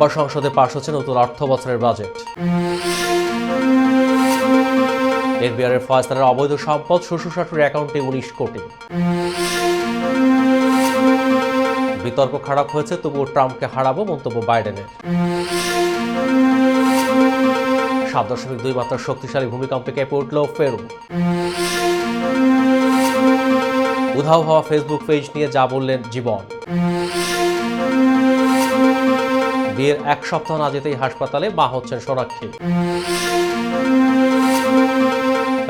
রোববার সংসদে পাশ হচ্ছে নতুন অর্থ বছরের বাজেট। এনবিআর এর ফয়সালের অবৈধ সম্পদ শ্বশুর শাশুড়ির অ্যাকাউন্টে উনিশ কোটি। বিতর্ক খারাপ হয়েছে, তবুও ট্রাম্পকে হারাবো মন্তব্য বাইডেনের। সাত দশমিক দুই মাত্রার শক্তিশালী ভূমিকম্পে কেঁপে উঠল ফেরু উধাও হওয়া ফেসবুক পেজ নিয়ে যা বললেন জীবন। বিয়ের এক সপ্তাহ না যেতেই হাসপাতালে মা হচ্ছেন সোনাক্ষী।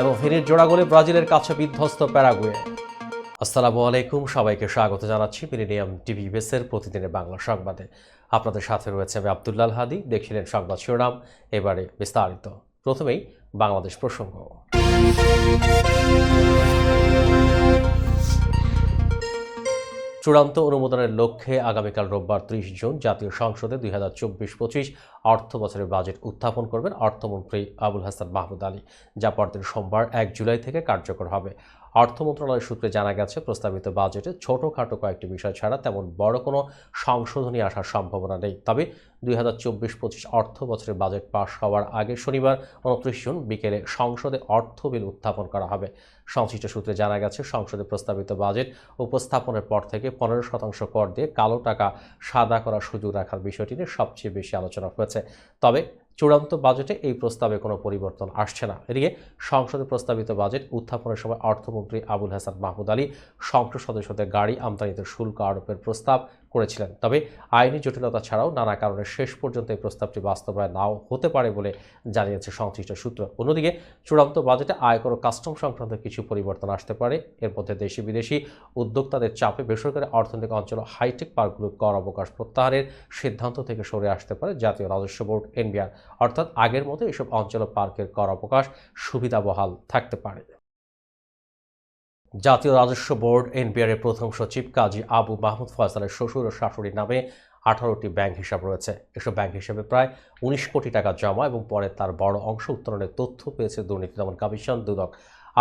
এবং ফেনীর জোড়া গোলে ব্রাজিলের কাছে বিধ্বস্ত প্যারাগুয়ে। আসসালামু আলাইকুম, সবাইকে স্বাগত জানাচ্ছি মিলেনিয়াম টিভি বেসের প্রতিদিনের বাংলা সংবাদে। আপনাদের সাথে রয়েছে আমি আবদুল্লাল হাদি দেখছিলেন সংবাদ শিরোনাম, এবারে বিস্তারিত। প্রথমেই বাংলাদেশ প্রসঙ্গ। চূড়ান্ত অনুমোদনের লক্ষ্যে আগামীকাল রোববার ত্রিশ জুন জাতীয় সংসদে দুই হাজার চব্বিশ পঁচিশ অর্থ বছরের বাজেট উত্থাপন করবেন অর্থমন্ত্রী আবুল হাসান মাহমুদ আলী, যা পরদিন সোমবার এক জুলাই থেকে কার্যকর হবে। অর্থ মন্ত্রণালয় সূত্রে জানা গেছে, প্রস্তাবিত বাজেটে ছোটোখাটো কয়েকটি বিষয় ছাড়া তেমন বড় কোনো সংশোধনী আসার সম্ভাবনা নেই। তবে দুই হাজার চব্বিশ পঁচিশ অর্থ বছরের বাজেট পাশ হওয়ার আগে শনিবার উনত্রিশ জুন বিকেলে সংসদে অর্থ বিল উত্থাপন করা হবে। সংশ্লিষ্ট সূত্রে জানা গেছে, সংসদে প্রস্তাবিত বাজেট উপস্থাপনের পর থেকে পনেরো শতাংশ কর দিয়ে কালো টাকা সাদা করার সুযোগ রাখার বিষয়টি নিয়ে সবচেয়ে বেশি আলোচনা হয়েছে। তবে চূড়ান্ত বাজেটে এই প্রস্তাবে কোনো পরিবর্তন আসছে না। এদিকে সংসদে প্রস্তাবিত বাজেট উত্থাপনের সময় অর্থমন্ত্রী আবুল হাসান মাহমুদ আলী, সংসদ সদস্যদের গাড়ি আমদানিতে শুল্ক আরোপের প্রস্তাব করেছিলেন। তবে আইনি জটিলতা ছাড়াও নানা কারণে শেষ পর্যন্ত এই প্রস্তাবটি বাস্তবায়ন নাও হতে পারে বলে জানিয়েছে সংশ্লিষ্ট সূত্র। অন্যদিকে, চূড়ান্ত বাজেটে আয়কর ও কাস্টম সংক্রান্ত কিছু পরিবর্তন আসতে পারে। এর মধ্যে দেশি বিদেশি উদ্যোক্তাদের চাপে বেসরকারি অর্থনৈতিক অঞ্চল হাইটেক পার্কগুলোর কর অবকাশ প্রত্যাহারের সিদ্ধান্ত থেকে সরে আসতে পারে জাতীয় রাজস্ব বোর্ড, এনবিআর। অর্থাৎ আগের মতো এসব অঞ্চল পার্কের কর অবকাশ সুবিধা বহাল থাকতে পারে। জাতীয় রাজস্ব বোর্ড এনবিআর এর প্রথম সচিব কাজী আবু মাহমুদ ফয়সালের শ্বশুর ও শাশুড়ির নামে আঠারোটি ব্যাংক হিসাব রয়েছে। এসব ব্যাংক হিসাবে প্রায় উনিশ কোটি টাকা জমা এবং পরে তার বড় অংশ উত্তোলনের তথ্য পেয়েছে দুর্নীতি দমন কমিশন দুদক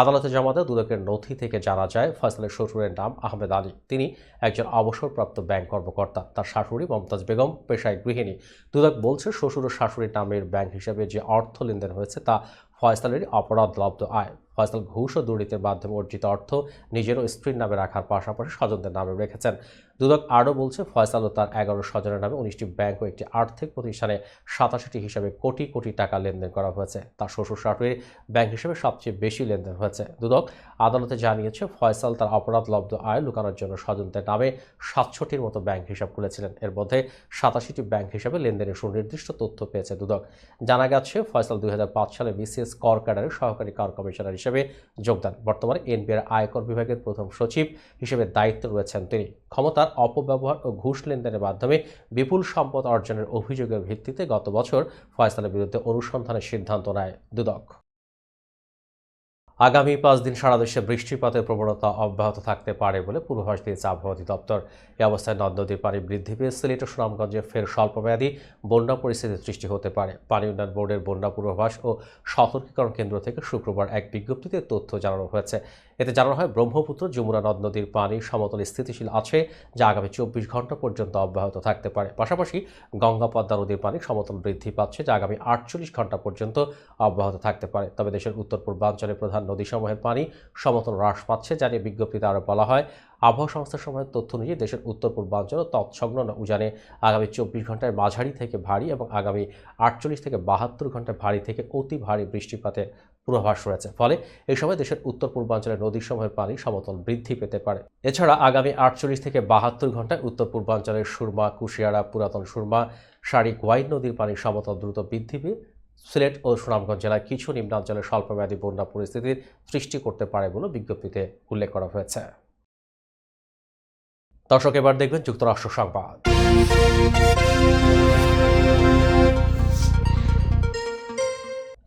আদালতে জমা দেওয়া দুদকের নথি থেকে জানা যায়, ফয়সালের শ্বশুরের নাম আহমেদ আলী। তিনি একজন অবসরপ্রাপ্ত ব্যাংক কর্মকর্তা। তার শাশুড়ি মমতাজ বেগম, পেশায় গৃহিণী। দুদক বলছে, শ্বশুর ও শাশুড়ির নামের ব্যাংক হিসাবে যে অর্থ লেনদেন হয়েছে তা ফয়সালেরই অপরাধ লব্ধ আয়। ফয়সাল ঘুষ ও দুর্নীতির মাধ্যমে অর্জিত অর্থ নিজের স্ত্রীর নামে রাখার পাশাপাশি স্বজনদের নামে রেখেছেন। দুদক আরও বলছে, ফয়সাল ও তার এগারো স্বজনের নামে উনিশটি ব্যাংক ও একটি আর্থিক প্রতিষ্ঠানে সাতাশিটি হিসাবে কোটি কোটি টাকা লেনদেন করা হয়েছে। তার শ্বশুর শাশুড়ির ব্যাংক হিসেবে সবচেয়ে বেশি লেনদেন হয়েছে। দুদক আদালতে জানিয়েছে, ফয়সাল তার অপরাধ লব্ধ আয় লুকানোর জন্য স্বজনদের নামে সাতশোটির মতো ব্যাংক হিসাব খুলেছিলেন। এর মধ্যে সাতাশিটি ব্যাংক হিসাবে লেনদেনের সুনির্দিষ্ট তথ্য পেয়েছে দুদক। জানা গেছে, ফয়সাল দুই হাজার পাঁচ সালে বিসিএস কর ক্যাডারের সহকারী কর কমিশনার হিসেবে যোগদান। বর্তমানে এনবিআর আয়কর বিভাগের প্রথম সচিব হিসেবে দায়িত্ব রয়েছেন তিনি। ক্ষমতার অপব্যবহার ও ঘুষ লেনদেনের মাধ্যমে বিপুল সম্পদ অর্জনের অভিযোগের ভিত্তিতে গত বছর ফয়সালের বিরুদ্ধে অনুসন্ধানের সিদ্ধান্ত নেয় দুদক। আগামী পাঁচ দিন সারা দেশে বৃষ্টিপাতের প্রবণতা অব্যাহত থাকতে পারে বলে পূর্বাভাস দিয়েছে আবহাওয়া অধিদপ্তর। এই অবস্থায় নদ নদীর পানি বৃদ্ধি পেয়ে সিলেট ও সুনামগঞ্জে ফের স্বল্পমেয়াদী বন্যা পরিস্থিতির সৃষ্টি হতে পারে। পানি উন্নয়ন বোর্ডের বন্যা পূর্বাভাস ও সতর্কীকরণ কেন্দ্র থেকে শুক্রবার এক বিজ্ঞপ্তিতে তথ্য জানানো হয়েছে। এতে জানানো হয়, ব্রহ্মপুত্র, যমুনা নদ নদীর পানি সমতল স্থিতিশীল আছে, যা আগামী চব্বিশ ঘণ্টা পর্যন্ত অব্যাহত থাকতে পারে। পাশাপাশি গঙ্গা পদ্মা নদীর পানি সমতল বৃদ্ধি পাচ্ছে, যা আগামী আটচল্লিশ ঘণ্টা পর্যন্ত অব্যাহত থাকতে পারে। তবে দেশের উত্তর পূর্বাঞ্চলে প্রধান নদীসমূহের পানি সমতল হ্রাস পাচ্ছে জানিয়ে বিজ্ঞপ্তিতে আরও বলা হয়। আবহাওয়া সংস্থার সময়ের তথ্য অনুযায়ী দেশের উত্তর পূর্বাঞ্চল তৎসংলগ্ন উজানে আগামী চব্বিশ ঘন্টায় মাঝারি থেকে ভারী এবং আগামী আটচল্লিশ থেকে বাহাত্তর ঘন্টায় ভারী থেকে অতি ভারী বৃষ্টিপাতের পূর্বাভাস রয়েছে। ফলে এই সময় দেশের উত্তর পূর্বাঞ্চলের নদীসমূহের পানি সমতল বৃদ্ধি পেতে পারে। এছাড়া আগামী আটচল্লিশ থেকে বাহাত্তর ঘন্টায় উত্তর পূর্বাঞ্চলের সুরমা, কুশিয়ারা, পুরাতন সুরমা শাড়ি গোয়াইন নদীর পানি সমতল দ্রুত বৃদ্ধি পেয়ে সিলেট ও সুনামগঞ্জ জেলায় কিছু নিম্নাঞ্চলে স্বল্পমেয়াদী বন্যা পরিস্থিতির সৃষ্টি করতে পারে বলে বিজ্ঞপ্তিতে উল্লেখ করা হয়েছে। দর্শক, এবার দেখবেন যুক্তরাষ্ট্র সংবাদ।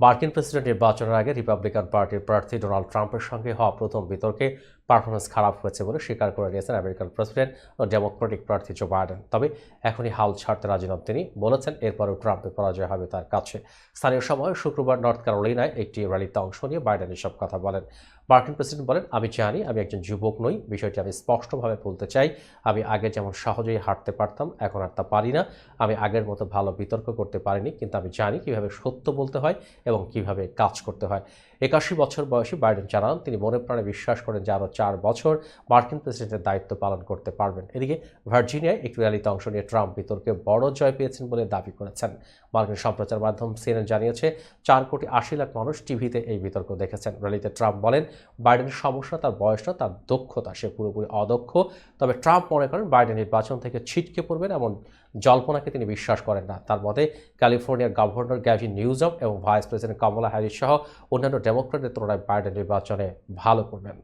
মার্কিন প্রেসিডেন্ট নির্বাচনের আগে রিপাবলিকান পার্টির প্রার্থী ডোনাল্ড ট্রাম্পের সঙ্গে হওয়া প্রথম বিতর্কে পারফরমেন্স খারাপ হয়েছে বলে স্বীকার করে নিয়েছেন আমেরিকান প্রেসিডেন্ট ও ডেমোক্রেটিক প্রার্থী জো বাইডেন। তবে এখনই হাল ছাড়তে রাজি নন তিনি। বলেছেন, এরপরও ট্রাম্পের পরাজয় হবে তার কাছে। স্থানীয় সময় শুক্রবার নর্থ ক্যারোলিনায় একটি র্যালিতে অংশ নিয়ে বাইডেন এসব কথা বলেন। মার্কিন প্রেসিডেন্ট বলেন, আমি জানি, আমি একজন যুবক নই। বিষয়টি আমি স্পষ্টভাবে বলতে চাই। আমি আগে যেমন সহজেই হাঁটতে পারতাম, এখন আর তা পারি না। আমি আগের মতো ভালো বিতর্ক করতে পারিনি, কিন্তু আমি জানি কীভাবে সত্য বলতে হয় এবং কীভাবে কাজ করতে হয়। একাশি বছর বয়সী বাইডেন জানান, তিনি মনে প্রাণে বিশ্বাস করেন যে আরও চার বছর মার্কিন প্রেসিডেন্টের দায়িত্ব পালন করতে পারবেন। এদিকে ভার্জিনিয়ায় একটি র্যালিতে অংশ নিয়ে ট্রাম্প বিতর্কে বড় জয় পেয়েছেন বলে দাবি করেছেন। মার্কিন সম্প্রচার মাধ্যম সিএনএন জানিয়েছে, চার কোটি আশি লাখ মানুষ টিভিতে এই বিতর্ক দেখেছেন। র্যালিতে ট্রাম্প বলেন, বাইডেনের সমস্যা, তার বয়স না তার দক্ষতা, সে পুরোপুরি অদক্ষ। তবে ট্রাম্প মনে করেন, বাইডেন নির্বাচন থেকে ছিটকে পড়বেন এমন জল্পনাকে তিনি বিশ্বাস করেন না। তার মতে, ক্যালিফোর্নিয়ার গভর্নর গ্যাভিন নিউজম এবং ভাইস প্রেসিডেন্ট কমলা হ্যারিস সহ অন্যান্য ডেমোক্রেটের তুলনায় বাইডেন নির্বাচনে ভালো করবেন।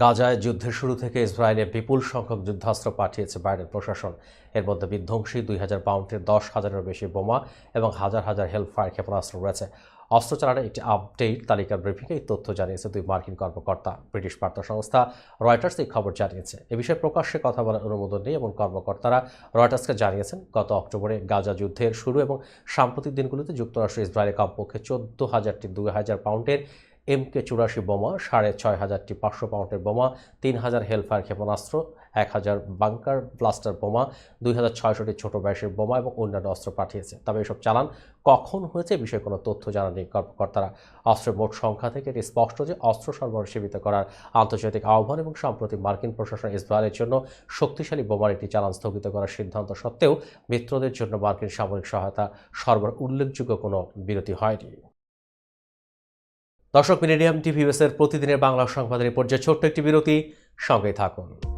গাজায় যুদ্ধের শুরু থেকে ইসরায়েলে বিপুল সংখ্যক যুদ্ধাস্ত্র পাঠিয়েছে বাইডেন প্রশাসন। এর মধ্যে বিধ্বংসী দুই হাজার পাউন্ডের দশ হাজারেরও বেশি বোমা এবং হাজার হাজার হেলফায়ার ক্ষেপণাস্ত্র রয়েছে। অস্ত্র চালানোর একটি আপডেট তালিকার ব্রিফিংয়ে এই তথ্য জানিয়েছে দুই মার্কিন কর্মকর্তা। ব্রিটিশ বার্তা সংস্থা রয়টার্স এই খবর জানিয়েছে। এ বিষয়ে প্রকাশ্যে কথা বলার অনুমোদন নেই এবং কর্মকর্তারা রয়টার্সকে জানিয়েছেন, গত অক্টোবরে গাজা যুদ্ধের শুরু এবং সাম্প্রতিক দিনগুলোতে যুক্তরাষ্ট্র ইসরায়েলে কমপক্ষে চোদ্দ হাজারটি দুই হাজার পাউন্ডের এমকে চুরাশি বোমা, সাড়ে ছয় হাজারটি পাঁচশো পাউন্ডের বোমা তিন হাজার হেলফায়ার ক্ষেপণাস্ত্র এক হাজার বাংকার ব্লাস্টার বোমা, দুই হাজার ছয়শটি ছোট ব্যাসের বোমা এবং অন্যান্য অস্ত্র পাঠিয়েছে। তবে এসব চালান কখন হয়েছে বিষয়ে কোনো তথ্য জানাননি কর্মকর্তারা অস্ত্রের মোট সংখ্যা থেকে এটি স্পষ্ট যে অস্ত্র সরবরাহ সীমিত করার আন্তর্জাতিক আহ্বান এবং সম্প্রতি মার্কিন প্রশাসন ইসরায়েলের জন্য শক্তিশালী বোমার একটি চালান স্থগিত করার সিদ্ধান্ত সত্ত্বেও মিত্রদের জন্য মার্কিন সামরিক সহায়তা সরবরাহ উল্লেখযোগ্য কোনো বিরতি হয়নি। দর্শক, মিলেনিয়াম টিভি এর প্রতিদিনের বাংলা সংবাদের পর্যায়ে ছোট্ট একটি বিরতি। সঙ্গে থাকুন।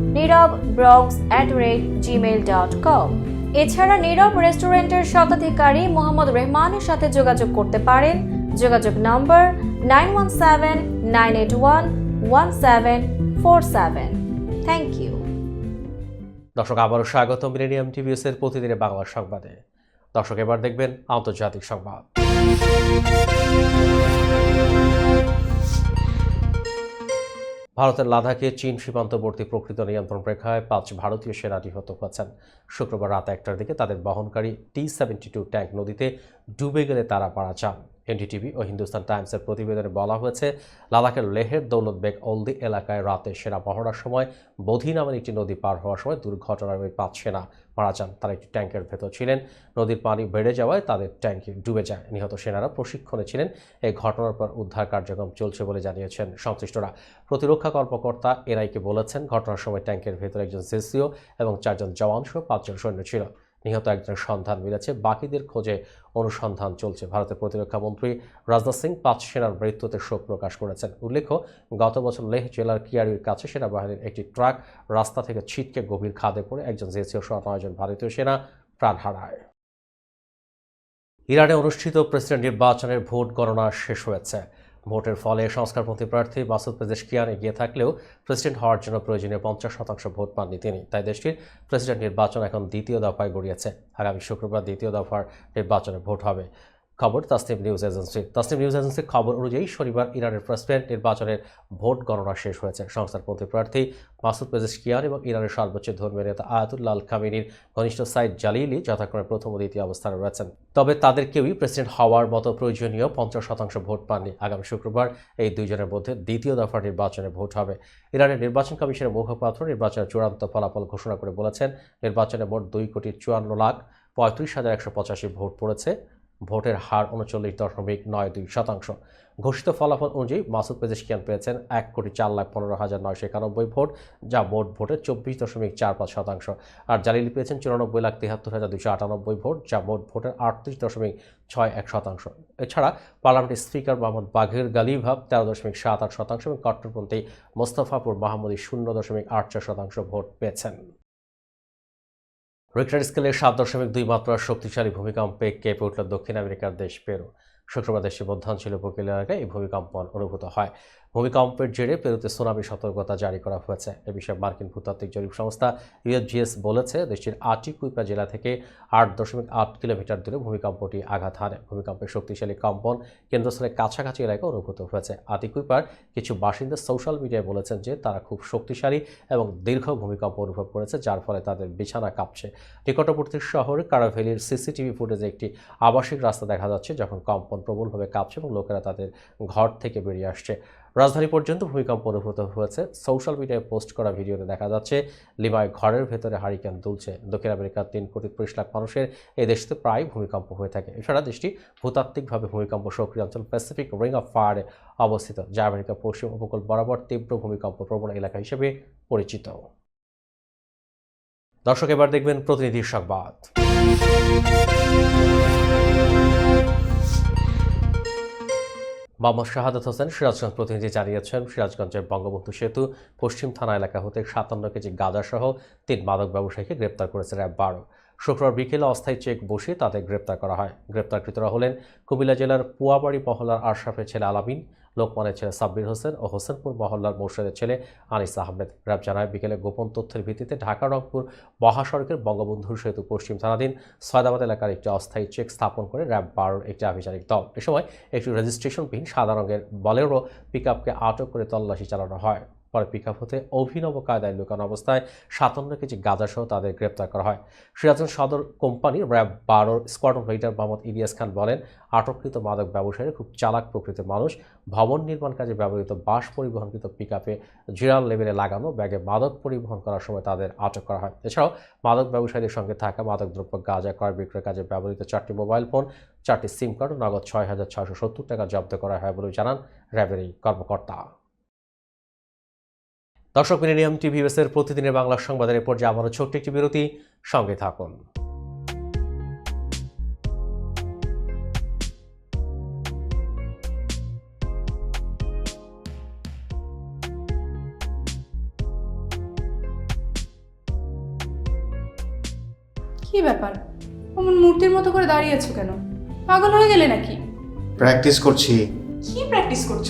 Nirab blogs at rate gmail dot com এছাড়া নীরব রেস্টুরেন্টের স্বত্বাধিকারী মোহাম্মদ রেহমানের সাথে যোগাযোগ করতে পারেন। যোগাযোগ number nine one seven nine eight one one seven four seven thank you দর্শক, আবারও স্বাগত মিলেনিয়াম টিভিএস এর প্রতিদিনের বাংলা সংবাদে। দর্শক, এবার দেখবেন আন্তর্জাতিক সংবাদ। ভারতের লাদাখে চীন সীমান্তবর্তী প্রকৃত নিয়ন্ত্রণ রেখায় পাঁচ ভারতীয় সেনা নিহত হয়েছেন। শুক্রবার রাত একটার দিকে তাদের বহনকারী টি সেভেন্টি ট্যাঙ্ক নদীতে ডুবে গেলে তারা পারা যান। এনডিটিভি ও হিন্দুস্তান টাইমসের প্রতিবেদনে বলা হয়েছে, লাদাখের লেহের দৌলত বেগ অলদি এলাকায় রাতে সেনা পহরার সময় বোধি নামের একটি নদী পার হওয়ার সময় দুর্ঘটনায় ওই পাঁচ সেনা মারা যান। তারা একটি ট্যাঙ্কের ভেতর ছিলেন। নদীর পানি বেড়ে যাওয়ায় তাদের ট্যাঙ্ক ডুবে যায়। নিহত সেনারা প্রশিক্ষণে ছিলেন। এই ঘটনার পর উদ্ধার কার্যক্রম চলছে বলে জানিয়েছেন সংশ্লিষ্টরা। প্রতিরক্ষা কর্মকর্তা এনআইকে বলেছেন, ঘটনার সময় ট্যাঙ্কের ভেতরে একজন সিসিও এবং চারজন জওয়ান সহ পাঁচজন সৈন্য ছিল। নিহত একজনের সন্ধান মিলেছে। বাকিদের খোঁজে অনুসন্ধান চলছে। ভারতের প্রতিরক্ষা মন্ত্রী রাজনাথ সিং পাঁচ সেনার মৃত্যুতে শোক প্রকাশ করেছেন। উল্লেখ্য, গত বছর লেহ জেলার কিয়ারির কাছে সেনাবাহিনীর একটি ট্রাক রাস্তা থেকে ছিটকে গভীর খাদে পড়ে একজন জেসিও সহ নয়জন ভারতীয় সেনা প্রাণ হারায়। ইরানে অনুষ্ঠিত প্রেসিডেন্ট নির্বাচনের ভোট গণনা শেষ হয়েছে। ভোটের ফলে সংস্কারপন্থী প্রার্থী মাসুদ পেজেশকিয়ান এগিয়ে থাকলেও প্রেসিডেন্ট হওয়ার জন্য প্রয়োজনীয় পঞ্চাশ শতাংশ ভোট পাননি তিনি। তাই দেশটির প্রেসিডেন্ট নির্বাচন এখন দ্বিতীয় দফায় গড়িয়েছে। আগামী শুক্রবার দ্বিতীয় দফার নির্বাচনে ভোট হবে। খবর, Tasnim news agency. Tasnim news এজেন্সির খবর অনুযায়ী শনিবার ইরানের প্রেসিডেন্ট নির্বাচনের ভোট গণনা শেষ হয়েছে। সংস্থারপন্থী প্রার্থী মাসুদ পেজেশকিয়ান এবং ইরানের সর্বোচ্চ ধর্মীয় নেতা আয়াতুল্লাহ আল খামিনির ঘনিষ্ঠ সাইদ জালিলি যথাক্রমে প্রথম ও দ্বিতীয় অবস্থানে রয়েছেন। তবে তাদের কেউই প্রেসিডেন্ট হওয়ার মতো প্রয়োজনীয় পঞ্চাশ শতাংশ ভোট পাননি। আগামী শুক্রবার এই দুইজনের মধ্যে দ্বিতীয় দফার নির্বাচনে ভোট হবে। ইরানের নির্বাচন কমিশনের মুখপাত্র নির্বাচনের চূড়ান্ত ফলাফল ঘোষণা করে বলেছেন, নির্বাচনে মোট দুই কোটি চুয়ান্ন লাখ পঁয়ত্রিশ হাজার একশো পঁচাশি ভোট পড়েছে। ভোটের হার উনচল্লিশ দশমিক নয় দুই শতাংশ। ঘোষিত ফলাফল অনুযায়ী মাসুদ পেজেশকিয়ান পেয়েছেন এক কোটি চার লাখ পনেরো হাজার নয়শো একানব্বই ভোট, যা মোট ভোটের চব্বিশ দশমিক চার পাঁচ শতাংশ। আর জালিলি পেয়েছেন চুরানব্বই লাখ তিয়াত্তর হাজার দুশো আটানব্বই ভোট, যা মোট ভোটের আটত্রিশ দশমিক ছয় এক শতাংশ। এছাড়া পার্লামেন্টের স্পিকার মোহাম্মদ বাঘের গালিভাব তেরো দশমিক সাত আট শতাংশ এবং কট্টরপন্থী মোস্তফাপুর মাহমুদি শূন্য দশমিক আট চার শতাংশ ভোট পেয়েছেন। রিক্টার স্কেলে সাত দশমিক দুই মাত্রার শক্তিশালী ভূমিকম্পে কেঁপে উঠল দক্ষিণ আমেরিকার দেশ পেরু। শুক্রবার দেশের মধ্যাঞ্চলীয় উপকূল এলাকায় এই ভূমিকম্পন অনুভূত হয়। ভূমিকম্পের জেরে পেরুতে সুনামি সতর্কতা জারি করা হয়েছে। এ বিষয়ে মার্কিন ভূতাত্ত্বিক জরিপ সংস্থা ইউএফজিএস বলেছে, দেশটির আটিকুইপা জেলা থেকে আট দশমিক আট কিলোমিটার দূরে ভূমিকম্পটি আঘাত হানে। ভূমিকম্পের শক্তিশালী কম্পন কেন্দ্রস্থলের কাছাকাছি এলাকায় অনুভূত হয়েছে। আতিকুইপার কিছু বাসিন্দা সোশ্যাল মিডিয়ায় বলেছেন যে, তারা খুব শক্তিশালী এবং দীর্ঘ ভূমিকম্প অনুভব করেছে, যার ফলে তাদের বিছানা কাঁপছে। নিকটবর্তী শহর কারাভেলির সিসিটিভি ফুটেজে একটি আবাসিক রাস্তা দেখা যাচ্ছে, যখন কম্পন প্রবলভাবে কাঁপছে এবং লোকেরা তাদের ঘর থেকে বেরিয়ে আসছে। রাজধানী পর্যন্ত ভূমিকম্প অনুভূত হয়েছে। সোশ্যাল মিডিয়ায় পোস্ট করা ভিডিওতে দেখা যাচ্ছে লিমায় ঘরের ভেতরে হারিকেন দুলছে। দক্ষিণ আমেরিকার তিন কোটি ত্রিশ লাখ মানুষের এই দেশটিতে প্রায় ভূমিকম্প হয়ে থাকে। এছাড়া দেশটি ভূতাত্ত্বিকভাবে ভূমিকম্প সক্রিয় অঞ্চল প্যাসিফিক রিং অফ ফায়ারে অবস্থিত, যা আমেরিকার পশ্চিম উপকূল বরাবর তীব্র ভূমিকম্প প্রবণ এলাকা হিসেবে পরিচিত। দর্শক, এবার দেখবেন প্রতিনিধির সংবাদ। মোহাম্মদ শাহাদাত হোসেন সিরাজগঞ্জ প্রতিনিধি জানিয়েছেন, সিরাজগঞ্জের বঙ্গবন্ধু সেতু পশ্চিম থানা এলাকা হতে সাতান্ন কেজি গাঁজাসহ তিন মাদক ব্যবসায়ীকে গ্রেপ্তার করেছে র্যাব বারো। শুক্রবার বিকেলে অস্থায়ী চেক বসিয়ে তাদের গ্রেপ্তার করা হয়। গ্রেপ্তারকৃতরা হলেন কুমিল্লা জেলার পুয়াবাড়ি মহলার আশরাফের ছেলে আলামিন লোকমানের ছেলে সাব্বির হোসেন ও হোসেনপুর মহল্লার মোর্শেদের ছেলে আনিস আহমেদ। র্যাব জানায়, বিকেলে গোপন তথ্যের ভিত্তিতে ঢাকা, রংপুর মহাসড়কের বঙ্গবন্ধুর সেতু পশ্চিম থানাধীন সয়দাবাদ এলাকার একটি অস্থায়ী চেক স্থাপন করে র্যাব বারোর একটি আভিচারিক দল। এ সময় একটি রেজিস্ট্রেশনবিহীন সাদা রঙের বলেরো পিকআপকে আটক করে তল্লাশি চালানো হয়। পরে পিকআপ হতে অভিনব কায়দায় লুকানো অবস্থায় সাতান্ন কেজি গাঁজাসহ তাদের গ্রেপ্তার করা হয়। সিরাজগঞ্জ সদর কোম্পানির র্যাব বারোর স্কোয়াড্রন লিডার মোহাম্মদ ইলিয়াস খান বলেন, আটককৃত মাদক ব্যবসায়ী খুব চালাক প্রকৃতির মানুষ। ভবন নির্মাণ কাজে ব্যবহৃত বাস পরিবহনকৃত পিকআপে জিরাল লেভেলে লাগানো ব্যাগে মাদক পরিবহন করার সময় তাদের আটক করা হয়। এছাড়াও মাদক ব্যবসায়ীদের সঙ্গে থাকা মাদক দ্রব্য, গাঁজা, ক্রয় বিক্রয় কাজে ব্যবহৃত চারটি মোবাইল ফোন চারটি সিম কার্ড নগদ ছয় হাজার ছয়শো সত্তর টাকা জব্দ করা হয় বলে জানান র্যাবের এই কর্মকর্তা। দর্শক মিলেনিয়াম টিভি এর প্রতিদিনের বাংলা সংবাদের এরপর যে আমারও ছোট্ট একটি বিরতি। সঙ্গে থাকুন। কি ব্যাপার? অমন মূর্তির মতো করে দাঁড়িয়ে আছো কেন? পাগল হয়ে গেলে নাকি? প্র্যাকটিস করছি। কি প্র্যাকটিস করছ?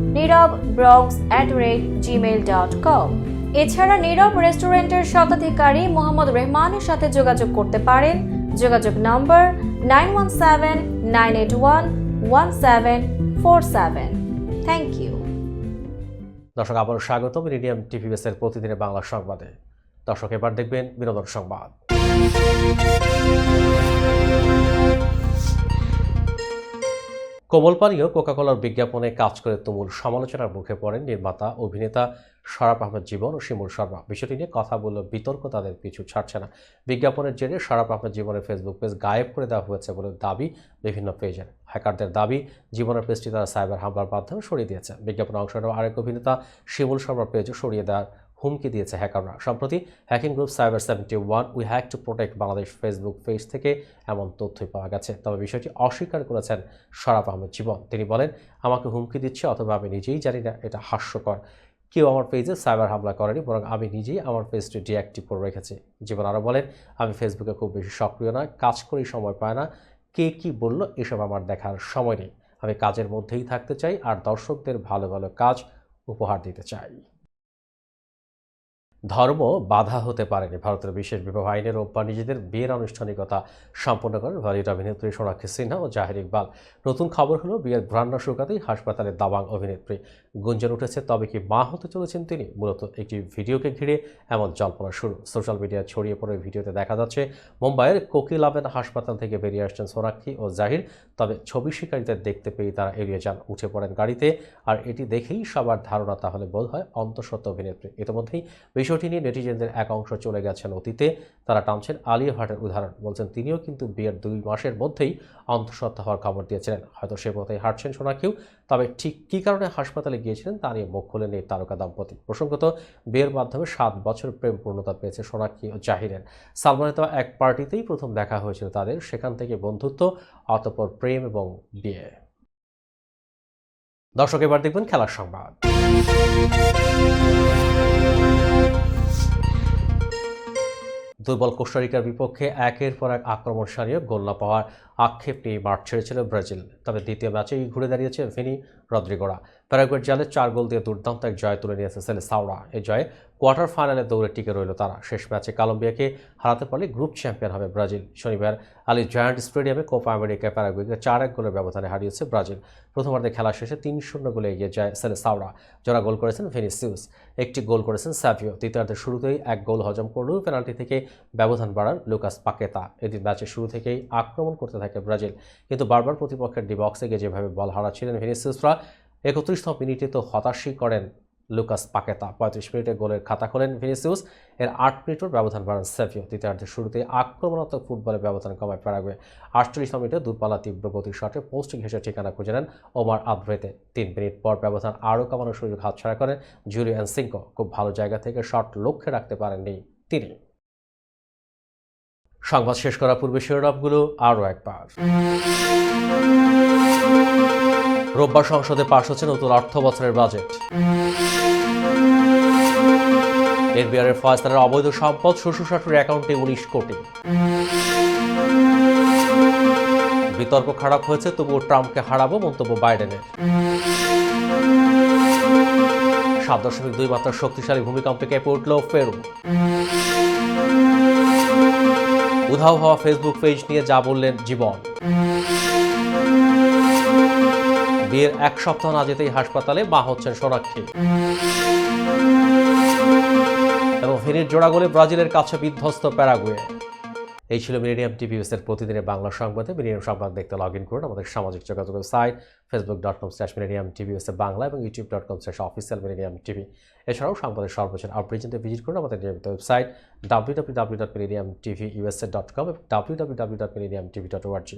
Nirab blogs at rate gmail dot com এছাড়া নীরব রেস্টুরেন্টের স্বত্বাধিকারী মোহাম্মদ রেহমানের সাথে যোগাযোগ করতে পারেন। যোগাযোগ number nine one seven nine eight one one seven four seven thank you দর্শক, আবারও স্বাগত মিডিয়াম টিভি বেসের প্রতিদিনের বাংলা সংবাদে। দর্শক, এবার দেখবেন বিনোদন সংবাদ। কোমল পানীয় কোকাকোলার বিজ্ঞাপনে কাজ করে তুমুল সমালোচনার মুখে পড়েন নির্মাতা, অভিনেতা শরাফ আহমেদ জীবন ও শিমুল শর্মা বিষয়টি নিয়ে কথা বলল বিতর্ক তাদের পিছু ছাড়ছে না। বিজ্ঞাপনের জেরে শরাফ আহমেদ জীবনের ফেসবুক পেজ গায়েব করে দেওয়া হয়েছে বলে দাবি বিভিন্ন পেজের। হ্যাকারদের দাবি, জীবনের পেজটি তারা সাইবার হামলার মাধ্যমে সরিয়ে দিয়েছে। বিজ্ঞাপনে অংশ নেওয়া আরেক অভিনেতা, শিমুল শর্মার পেজও সরিয়ে দেওয়ার হুমকি দিয়েছে হ্যাকাররা। সম্প্রতি hacking group cyber seventy one we hack to protect Bangladesh Facebook page থেকে এমন তথ্যই পাওয়া গেছে। তবে বিষয়টি অস্বীকার করেছেন শরাফ আহমেদ জীবন। তিনি বলেন, আমাকে হুমকি দিচ্ছে অথবা আমি নিজেই জানি না, এটা হাস্যকর। কেউ আমার পেজে সাইবার হামলা করেনি, বরং আমি নিজেই আমার পেজটি ডিঅ্যাক্টিভ করে রেখেছি। জীবন আরও বলেন, আমি ফেসবুকে খুব বেশি সক্রিয় না, কাজ করেই সময় পায় না। কে কি বলল, এসব আমার দেখার সময় নেই। আমি কাজের মধ্যেই থাকতে চাই, আর দর্শকদের ভালো ভালো কাজ উপহার দিতে চাই। ধর্ম বাধা হতে পারেনি। ভারতের বিশেষ বিবাহ আইনের রোববার নিজেদের বিয়ের আনুষ্ঠানিকতা সম্পন্ন করেন বলিউড অভিনেত্রী সোনাক্ষী সিনহা ও জাহির ইকবাল। নতুন খবর হলো, বিয়ের ভ্রাণ্য শুকাতেই হাসপাতালে দাবাং অভিনেত্রী গুঞ্জন উঠেছে, তবে কি মা হতে চলেছেন তিনি? মূলত একটি ভিডিওকে ঘিরে এমন জল্পনা শুরু। সোশ্যাল মিডিয়ায় ছড়িয়ে পড়ে ভিডিওতে দেখা যাচ্ছে, মুম্বাইয়ের কোকিলাবেন হাসপাতাল থেকে বেরিয়ে আসছেন সোনাক্ষী ও জাহির। তবে ছবি শিকারীদের দেখতে পেয়ে তারা এড়িয়ে যান, উঠে পড়েন গাড়িতে। আর এটি দেখেই সবার ধারণা তাহলে বোধ হয় অন্তঃসত্ত্বা অভিনেত্রী। ইতিমধ্যেই বিষয়টি নিয়ে নেটিজেনদের এক অংশ চলে গেছেন অতীতে। তারা টানছেন আলিয়া ভাটের উদাহরণ। বলছেন, তিনিও কিন্তু বিয়ের দুই মাসের মধ্যেই অন্তঃসত্ত্বা হওয়ার খবর দিয়েছিলেন। হয়তো সে পথেই হাঁটছেন সোনাক্ষীও তবে ঠিক কী কারণে হাসপাতালে গিয়েছিলেন তা নিয়ে মুখ খুলেন এই তারকা দম্পতি। প্রসঙ্গত, বিয়ের মাধ্যমে সাত বছর প্রেম পূর্ণতা পেয়েছে সোনাক্ষী ও জাহিরের। সালমানের তো এক পার্টিতেই প্রথম দেখা হয়েছিল তাদের। সেখান থেকে বন্ধুত্ব অতপর প্রেম এবং বিয়ে। দর্শক, এবার দেখবেন খেলার সংবাদ। দুর্বল কোস্টারিকার বিপক্ষে একের পর এক আক্রমণ সারিয়ে গোল না পাওয়ার আক্ষেপ নিয়ে মাঠ ছেড়েছিল ব্রাজিল। তবে দ্বিতীয় ম্যাচেই ঘুরে দাঁড়িয়েছে ভিনি রদ্রিগোরা। প্যারাগুয়ের জালে চার গোল দিয়ে দুর্দান্ত এক জয় তুলে নিয়েছে সেলে সাউরা এই জয়ে কোয়ার্টার ফাইনালে দৌড়ে টিকে রইল তারা। শেষ ম্যাচে কলম্বিয়াকে হারাতে পারলে গ্রুপ চ্যাম্পিয়ন হবে ব্রাজিল। শনিবার আলি জয়ান্ট স্টেডিয়ামে কোপা আমেরিকায় প্যারাগুয়েকে চার এক গোলের ব্যবধানে হারিয়েছে ব্রাজিল। প্রথমার্ধে খেলা শেষে তিন শূন্য গোলে এগিয়ে যায় সেলে সাউরা যারা গোল করেছেন ভেনিসিউস, একটি গোল করেছেন স্যাভিও। দ্বিতীয়ার্ধের শুরুতেই এক গোল হজম করলেও পেনাল্টি থেকে ব্যবধান বাড়ান লুকাস পাকেতা। এদিন ম্যাচের শুরু থেকেই আক্রমণ করতে থাকে ব্রাজিল। কিন্তু বারবার প্রতিপক্ষের ডিবক্সে গিয়ে যেভাবে বল হারাচ্ছিলেন ভেনিসিউসরা, একত্রিশতম মিনিটে তো হতাশই করেন লুকাস পাকেতা। পঁয়ত্রিশ মিনিটে গোলের খাতা খোলেন ভিনিসিউস। এর আট মিনিটের ব্যবধান বাড়ান সেভিও। দ্বিতীয়ার্ধের শুরুতে আক্রমণাত্মক ফুটবলে ব্যবধান কমায় প্যারাগুয়ে। আটচল্লিশ মিনিটে দূরপাল্লা তীব্র গতির শটে পোস্ট ঘেঁষে ঠিকানা খুঁজে নেন ওমার আদ্রেতে। তিন মিনিট পর ব্যবধান আরও কমানোর সুযোগ হাতছাড়া করেন জুলিয়ান সিংকো খুব ভালো জায়গা থেকে শট লক্ষ্যে রাখতে পারেননি তিনি। সংবাদ শেষ করার পূর্বে শিরোনামগুলো আরও একবার। রোববার সংসদে পাশ হচ্ছে নতুন অর্থ বছরের বাজেট। এনবিআরের ফয়সালার অবৈধ সম্পদ শ্বশুর শাশুড়ির অ্যাকাউন্টে উনিশ কোটি। বিতর্ক খারাপ হয়েছে, তবুও ট্রাম্পকে হারাবো মন্তব্য বাইডেনের। সাত দশমিক দুই মাত্রার শক্তিশালী ভূমিকম্পে কেঁপে উঠল পেরু। উধাও হওয়া ফেসবুক পেজ নিয়ে যা বললেন জীবন। বিয়ের এক সপ্তাহ না যেতেই হাসপাতালে মা হচ্ছেন সোনাক্ষী। এবং ফেনীর জোড়া গোলে ব্রাজিলের কাছে বিধ্বস্ত প্যারাগুয়ে। এই ছিল মিলেনিয়াম টিভি এর প্রতিদিনের বাংলা সংবাদে। মিলেনিয়াম সংবাদ দেখতে লগ ইন করুন। আমাদের সামাজিক যোগাযোগ site Facebook dot com slash Millennium TV Bangla এবং YouTube dot com slash official Millennium TV. এছাড়াও সংবাদের সর্বোচ্চ আপডেট ভিজিট করুন আমাদের নিয়মিত website W W W dot Millennium TV USA dot com এবং W W W dot Millennium TV dot ORG